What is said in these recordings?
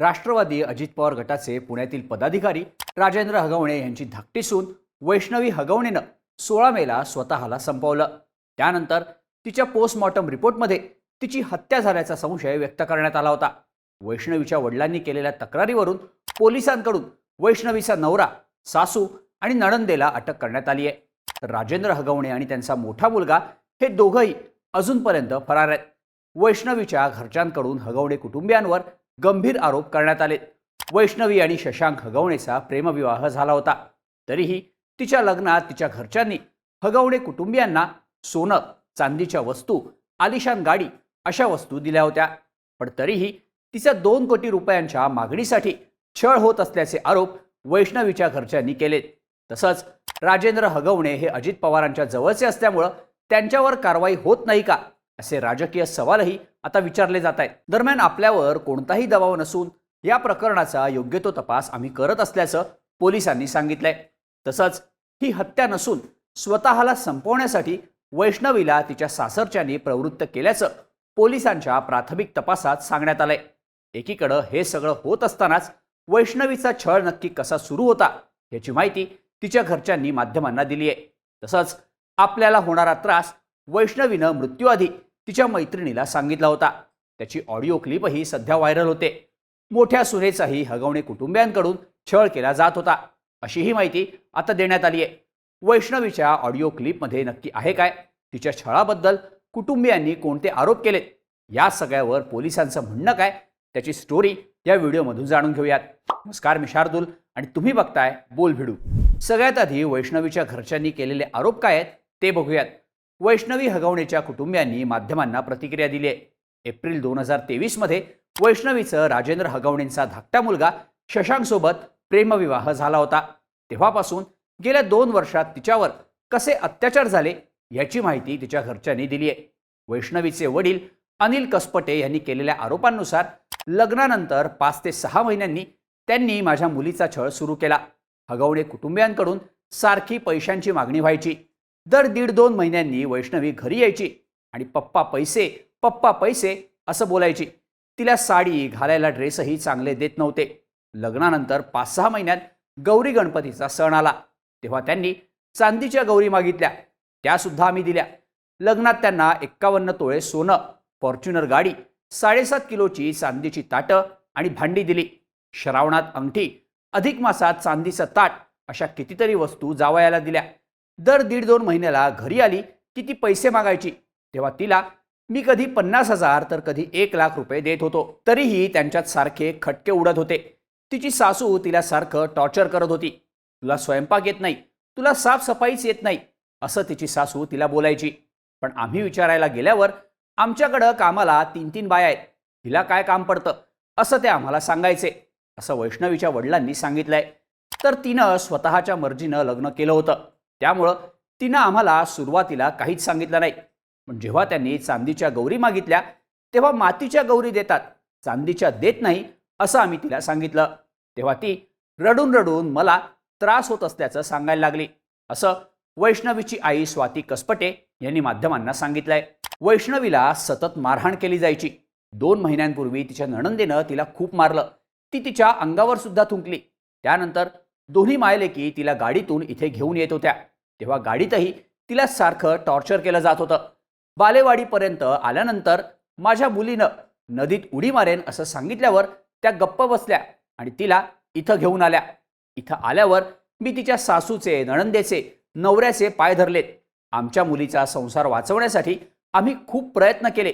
राष्ट्रवादी अजित पवार गटाचे पुण्यातील पदाधिकारी राजेंद्र हगवणे यांची धाकटी सून वैष्णवी हगवणेनं सोळा मेला स्वतःला संपवलं. त्यानंतर तिच्या पोस्टमॉर्टम रिपोर्टमध्ये तिची हत्या झाल्याचा संशय व्यक्त करण्यात आला होता. वैष्णवीच्या वडिलांनी केलेल्या तक्रारीवरून पोलिसांकडून वैष्णवीचा नवरा सासू आणि नणंदेला अटक करण्यात आली आहे. तर राजेंद्र हगवणे आणि त्यांचा मोठा मुलगा हे दोघंही अजूनपर्यंत फरार आहेत. वैष्णवीच्या घरच्यांकडून हगवणे कुटुंबियांवर गंभीर आरोप करण्यात आले. वैष्णवी आणि शशांक हगवणेचा प्रेमविवाह झाला होता. तरीही तिच्या लग्नात तिच्या घरच्यांनी हगवणे कुटुंबियांना सोनं चांदीच्या वस्तू आलिशान गाडी अशा वस्तू दिल्या होत्या. पण तरीही तिच्या दोन कोटी रुपयांच्या मागणीसाठी छळ होत असल्याचे आरोप वैष्णवीच्या घरच्यांनी केलेत. तसंच राजेंद्र हगवणे हे अजित पवारांच्या जवळचे असल्यामुळं त्यांच्यावर कारवाई होत नाही का? असे राजकीय सवालही आता विचारले जात आहेत. दरम्यान आपल्यावर कोणताही दबाव नसून या प्रकरणाचा योग्य तो तपास आम्ही करत असल्याचं पोलिसांनी सांगितलंय. तसंच ही हत्या नसून स्वतःला संपवण्यासाठी वैष्णवीला तिच्या सासरच्यांनी प्रवृत्त केल्याचं पोलिसांच्या प्राथमिक तपासात सांगण्यात आलंय. एकीकडं हे सगळं होत असतानाच वैष्णवीचा छळ नक्की कसा सुरू होता याची माहिती तिच्या घरच्यांनी माध्यमांना दिली आहे तसंच आपल्याला होणारा त्रास वैष्णवीनं मृत्यूआधी तिच्या मैत्रिणीला सांगितला होता. त्याची ऑडिओ क्लिपही सध्या व्हायरल होते. मोठ्या सुनेचाही हगवणे कुटुंबियांकडून छळ केला जात होता. अशीही माहिती आता देण्यात आली आहे वैष्णवीच्या ऑडिओ क्लिपमध्ये नक्की आहे काय? तिच्या छळाबद्दल कुटुंबियांनी कोणते आरोप केलेत? या सगळ्यावर पोलिसांचं म्हणणं काय? त्याची स्टोरी या व्हिडिओमधून जाणून घेऊयात. नमस्कार मी शार्दूल आणि तुम्ही बघताय बोल भिडू सगळ्यात आधी वैष्णवीच्या घरच्यांनी केलेले आरोप काय आहेत ते बघूयात. वैष्णवी हगवणेच्या कुटुंबियांनी माध्यमांना प्रतिक्रिया दिली आहे. एप्रिल दोन हजार तेवीसमध्ये वैष्णवीचं राजेंद्र हगवणेंचा धाकटा मुलगा शशांकसोबत प्रेमविवाह झाला होता. तेव्हापासून गेल्या दोन वर्षात तिच्यावर कसे अत्याचार झाले याची माहिती तिच्या घरच्यांनी दिली आहे. वैष्णवीचे वडील अनिल कसपटे यांनी केलेल्या आरोपांनुसार लग्नानंतर पाच ते सहा महिन्यांनी त्यांनी माझ्या मुलीचा छळ सुरू केला. हगवणे कुटुंबियांकडून सारखी पैशांची मागणी व्हायची. दर दीड दोन महिन्यांनी वैष्णवी घरी यायची आणि पप्पा पैसे पप्पा पैसे असं बोलायची. तिला साडी घालायला ड्रेसही चांगले देत नव्हते. लग्नानंतर पाच सहा महिन्यात गौरी गणपतीचा सण आला. तेव्हा त्यांनी चांदीच्या गौरी मागितल्या. त्यासुद्धा आम्ही दिल्या. लग्नात त्यांना एक्कावन्न तोळे सोनं फॉर्च्युनर गाडी साडेसात किलोची चांदीची ताटं आणि भांडी दिली. श्रावणात अंगठी अधिक मासात चांदीचं ताट अशा कितीतरी वस्तू जावयाला दिल्या. दर दीड दोन महिन्याला घरी आली की ती पैसे मागायची. तेव्हा तिला मी कधी पन्नास हजार तर कधी एक लाख रुपये देत होतो तरीही त्यांच्यात सारखे खटके उडत होते. तिची सासू तिला सारखं टॉर्चर करत होती. तुला स्वयंपाक येत नाही तुला साफसफाईच येत नाही असं तिची सासू तिला बोलायची. पण आम्ही विचारायला गेल्यावर आमच्याकडं कामाला तीन तीन बाया आहेत तिला काय काम पडतं असं ते आम्हाला सांगायचे असं वैष्णवीच्या वडिलांनी सांगितलंय. तर तिनं स्वतःच्या मर्जीनं लग्न केलं होतं. त्यामुळं तिनं आम्हाला सुरुवातीला काहीच सांगितलं नाही. पण जेव्हा त्यांनी चांदीच्या गौरी मागितल्या तेव्हा मातीच्या गौरी देतात. चांदीच्या देत नाही असं आम्ही तिला सांगितलं. तेव्हा ती रडून रडून मला त्रास होत असल्याचं सांगायला लागली. असं वैष्णवीची आई स्वाती कसपटे यांनी माध्यमांना सांगितलंय. वैष्णवीला सतत मारहाण केली जायची. दोन महिन्यांपूर्वी तिच्या नणंदेनं तिला खूप मारलं. ती तिच्या अंगावर सुद्धा थुंकली. त्यानंतर दोन्ही मायलेकी तिला गाडीतून इथे घेऊन येत होत्या. तेव्हा गाडीतही तिला सारखं टॉर्चर केलं जात होतं. बालेवाडीपर्यंत आल्यानंतर माझ्या मुलीनं नदीत उडी मारेन असं सांगितल्यावर त्या गप्प बसल्या आणि तिला इथं घेऊन आल्या. इथं आल्यावर मी तिच्या सासूचे नणंदेचे नवऱ्याचे पाय धरलेत. आमच्या मुलीचा संसार वाचवण्यासाठी आम्ही खूप प्रयत्न केले.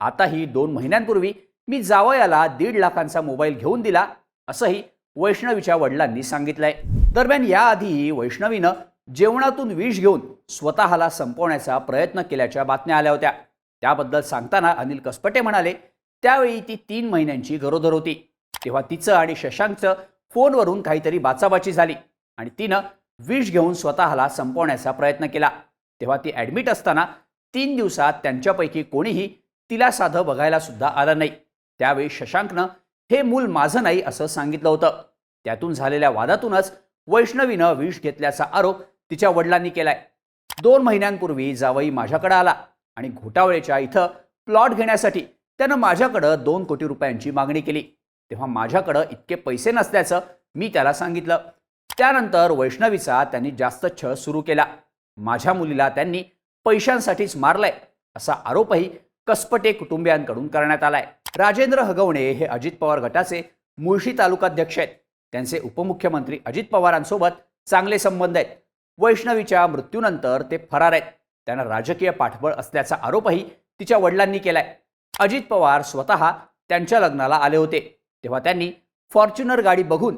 आताही दोन महिन्यांपूर्वी मी जावयाला दीड लाखांचा मोबाईल घेऊन दिला असंही वैष्णवीच्या वडिलांनी सांगितलंय. दरम्यान याआधी वैष्णवीनं जेवणातून विष घेऊन स्वतःला संपवण्याचा प्रयत्न केल्याच्या बातम्या आल्या होत्या. त्याबद्दल सांगताना अनिल कसपटे म्हणाले त्यावेळी ती तीन महिन्यांची गरोदर होती. तेव्हा तिचं आणि शशांकचं फोनवरून काहीतरी बाचाबाची झाली आणि तिनं विष घेऊन स्वतःला संपवण्याचा प्रयत्न केला. तेव्हा ती ॲडमिट असताना तीन दिवसात त्यांच्यापैकी कोणीही तिला साधं बघायला सुद्धा आलं नाही. त्यावेळी शशांकनं हे मूल माझं नाही असं सांगितलं होतं. त्यातून झालेल्या वादातूनच वैष्णवीनं विष घेतल्याचा आरोप तिच्या वडिलांनी केलाय. दोन महिन्यांपूर्वी जावई माझ्याकडे आला आणि घोटावळेच्या इथं प्लॉट घेण्यासाठी त्यानं माझ्याकडं दोन कोटी रुपयांची मागणी केली. तेव्हा माझ्याकडं इतके पैसे नसल्याचं मी त्याला सांगितलं. त्यानंतर वैष्णवीचा त्यांनी जास्त छळ सुरू केला. माझ्या मुलीला त्यांनी पैशांसाठीच मारलाय असा आरोपही कसपटे कुटुंबियांकडून करण्यात आलाय. राजेंद्र हगवणे हे अजित पवार गटाचे मुळशी तालुकाध्यक्ष आहेत. त्यांचे उपमुख्यमंत्री अजित पवारांसोबत चांगले संबंध आहेत. वैष्णवीच्या मृत्यूनंतर ते फरार आहेत. त्यांना राजकीय पाठबळ असल्याचा आरोपही तिच्या वडिलांनी केलाय. अजित पवार स्वतः त्यांच्या लग्नाला आले होते. तेव्हा त्यांनी फॉर्च्युनर गाडी बघून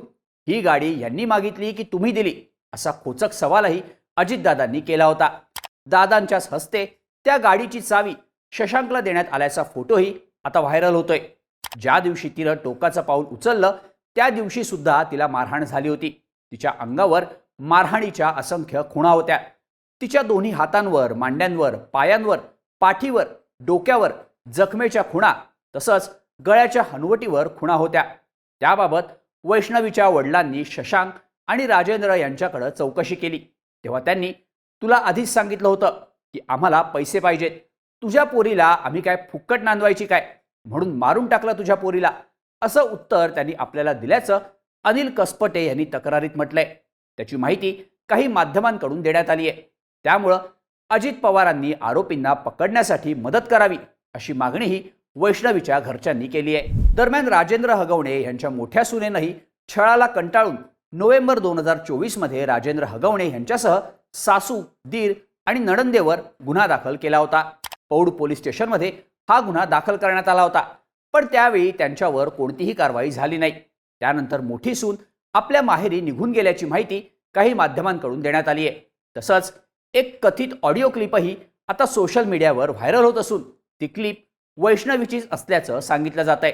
ही गाडी यांनी मागितली की तुम्ही दिली असा खोचक सवालही अजितदादांनी केला होता. दादांच्याच हस्ते त्या गाडीची चावी शशांकला देण्यात आल्याचा फोटोही आता व्हायरल होतोय. ज्या दिवशी तिनं टोकाचं पाऊल उचललं त्या दिवशी सुद्धा तिला मारहाण झाली होती. तिच्या अंगावर मारहाणीच्या असंख्य खुणा होत्या. तिच्या दोन्ही हातांवर मांड्यांवर पायांवर पाठीवर डोक्यावर जखमेच्या खुणा तसंच गळ्याच्या हनुवटीवर खुणा होत्या. त्याबाबत वैष्णवीच्या वडिलांनी शशांक आणि राजेंद्र यांच्याकडं चौकशी केली. तेव्हा त्यांनी तुला आधीच सांगितलं होतं की आम्हाला पैसे पाहिजेत. तुझ्या पोरीला आम्ही काय फुक्कट नांदवायची काय? म्हणून मारून टाकलं तुझ्या पोरीला. असं उत्तर त्यांनी आपल्याला दिल्याचं अनिल कसपटे यांनी तक्रारीत म्हटलंय. त्याची माहिती काही माध्यमांकडून देण्यात आली आहे त्यामुळं अजित पवारांनी आरोपींना पकडण्यासाठी मदत करावी अशी मागणीही वैष्णवीच्या घरच्यांनी केली आहे दरम्यान राजेंद्र हगवणे यांच्या मोठ्या सुनेनंही छळाला कंटाळून नोव्हेंबर दोन हजार चोवीसमध्ये राजेंद्र हगवणे यांच्यासह सासू दीर आणि नणंदेवर गुन्हा दाखल केला होता. पौड पोलीस स्टेशनमध्ये हा गुन्हा दाखल करण्यात आला होता. पण त्यावेळी त्यांच्यावर कोणतीही कारवाई झाली नाही. त्यानंतर मोठी सून आपल्या माहेरी निघून गेल्याची माहिती काही माध्यमांकडून देण्यात आली आहे. तसंच एक कथित ऑडिओ क्लिपही आता सोशल मीडियावर व्हायरल होत असून ती क्लिप वैष्णवीचीच असल्याचं सांगितलं जात आहे.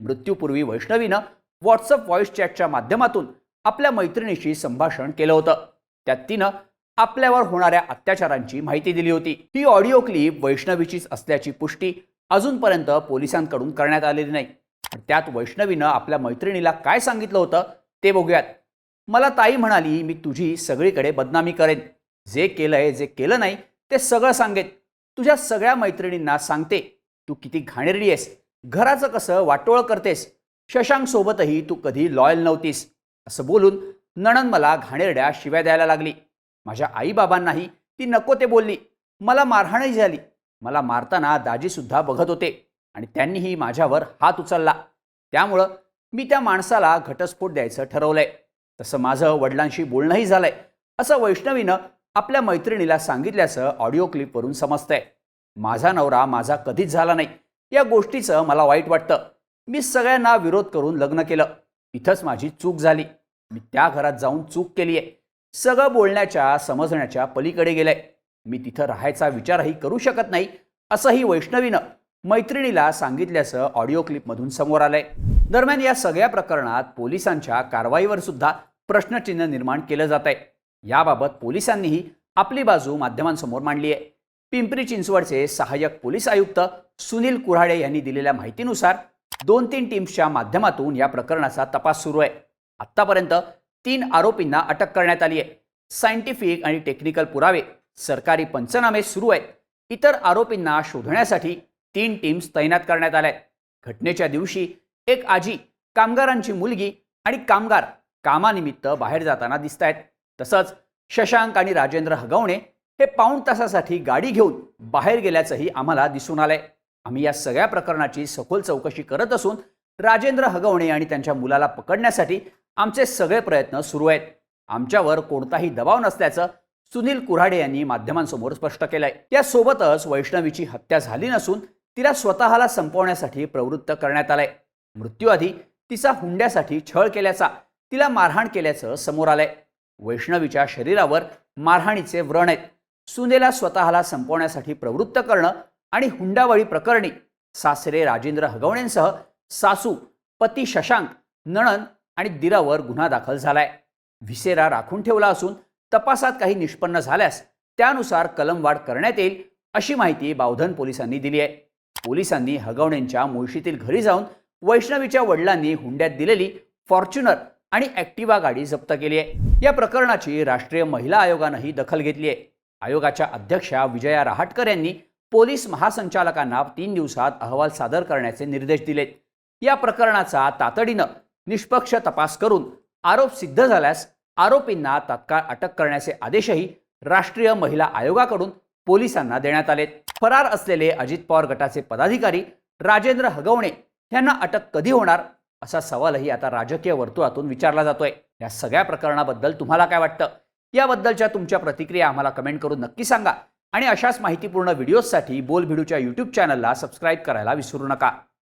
मृत्यूपूर्वी वैष्णवीनं व्हॉट्सअप व्हॉइस चॅटच्या माध्यमातून आपल्या मैत्रिणीशी संभाषण केलं होतं. त्यात तिनं आपल्यावर होणाऱ्या अत्याचारांची माहिती दिली होती. ही ऑडिओ क्लिप वैष्णवीचीच असल्याची पुष्टी अजूनपर्यंत पोलिसांकडून करण्यात आलेली नाही. त्यात वैष्णवीनं आपल्या मैत्रिणीला काय सांगितलं होतं ते बघूयात. मला ताई म्हणाली मी तुझी सगळीकडे बदनामी करेन. जे केलंय जे केलं नाही ते सगळं सांगेन. तुझ्या सगळ्या मैत्रिणींना सांगते. तू किती घाणेरडी आहेस. घराचं कसं वाटोळ करतेस. शशांकसोबतही तू कधी लॉयल नव्हतीस. असं बोलून नणन मला घाणेरड्या शिव्या द्यायला लागली. माझ्या आईबाबांनाही ती नको ते बोलली. मला मारहाणही झाली. मला मारताना दाजीसुद्धा बघत होते आणि त्यांनीही माझ्यावर हात उचलला. त्यामुळं मी त्या माणसाला घटस्फोट द्यायचं ठरवलंय. तसं माझं वडिलांशी बोलणंही झालंय. असं वैष्णवीनं आपल्या मैत्रिणीला सांगितल्याचं ऑडिओ क्लिपवरून समजतंय. माझा नवरा माझा कधीच झाला नाही. या गोष्टीचं मला वाईट वाटतं. मी सगळ्यांना विरोध करून लग्न केलं. इथंच माझी चूक झाली. मी त्या घरात जाऊन चूक केली आहे सगळं बोलण्याच्या समजण्याच्या पलीकडे गेलंय. मी तिथं राहायचा विचारही करू शकत नाही असंही वैष्णवीनं मैत्रिणीला सांगितल्याचं ऑडिओ क्लिपमधून समोर आलंय. दरम्यान या सगळ्या प्रकरणात पोलिसांच्या कारवाईवर सुद्धा प्रश्नचिन्ह निर्माण केलं जात आहे याबाबत पोलिसांनीही आपली बाजू माध्यमांसमोर मांडली आहे पिंपरी चिंचवडचे सहाय्यक पोलीस आयुक्त सुनील कुऱ्हाडे यांनी दिलेल्या माहितीनुसार दोन तीन टीम्सच्या माध्यमातून या प्रकरणाचा तपास सुरू आहे. आत्तापर्यंत तीन आरोपींना अटक करण्यात आली आहे. सायंटिफिक आणि टेक्निकल पुरावे सरकारी पंचनामे सुरू आहेत. इतर आरोपींना शोधण्यासाठी तीन टीम्स तैनात करण्यात आल्या आहेत. घटनेच्या दिवशी एक आजी कामगारांची मुलगी आणि कामगार कामानिमित्त बाहेर जाताना दिसत आहेत. तसंच शशांक आणि राजेंद्र हगवणे हे पाऊण तासासाठी गाडी घेऊन बाहेर गेल्याचंही आम्हाला दिसून आलंय. आम्ही या सगळ्या प्रकरणाची सखोल चौकशी करत असून राजेंद्र हगवणे आणि त्यांच्या मुलाला पकडण्यासाठी आमचे सगळे प्रयत्न सुरू आहेत. आमच्यावर कोणताही दबाव नसल्याचं सुनील कुऱ्हाडे यांनी माध्यमांसमोर स्पष्ट केलंय. त्यासोबतच वैष्णवीची हत्या झाली नसून तिला स्वतःला संपवण्यासाठी प्रवृत्त करण्यात आलंय. मृत्यूआधी तिचा हुंड्यासाठी छळ केल्याचा तिला मारहाण केल्याचं समोर आलंय. वैष्णवीच्या शरीरावर मारहाणीचे व्रण आहेत. सुनेला स्वतःला संपवण्यासाठी प्रवृत्त करणं आणि हुंडावळी प्रकरणी सासरे राजेंद्र हगवणेंसह सासू पती शशांक नणन आणि दिरावर गुन्हा दाखल झालाय. व्हिसेरा राखून ठेवला असून तपासात काही निष्पन्न झाल्यास त्यानुसार कलमवाढ करण्यात येईल अशी माहिती बावधन पोलिसांनी दिली आहे. पोलिसांनी हगवणेंच्या मुळशीतील घरी जाऊन वैष्णवीच्या वडिलांनी हुंड्यात दिलेली फॉर्च्युनर आणि ॲक्टिवा गाडी जप्त केली आहे. या प्रकरणाची राष्ट्रीय महिला आयोगानंही दखल घेतली आहे. आयोगाच्या अध्यक्षा विजया रहाटकर यांनी पोलीस महासंचालकांना तीन दिवसात अहवाल सादर करण्याचे निर्देश दिलेत. या प्रकरणाचा तातडीनं निष्पक्ष तपास करून आरोप सिद्ध झाल्यास आरोपींना तात्काळ अटक करण्याचे आदेशही राष्ट्रीय महिला आयोगाकडून पोलिसांना देण्यात आलेत. फरार असलेले अजित पवार गटाचे पदाधिकारी राजेंद्र हगवणे यांना अटक कधी होणार? असा सवालही आता राजकीय वर्तुळातून विचारला जातोय. या सगळ्या प्रकरणाबद्दल तुम्हाला काय वाटतं? याबद्दलच्या तुमच्या प्रतिक्रिया आम्हाला कमेंट करून नक्की सांगा. आणि अशाच माहितीपूर्ण व्हिडिओजसाठी बोल भिडूच्या यूट्यूब चॅनलला सबस्क्राईब करायला विसरू नका.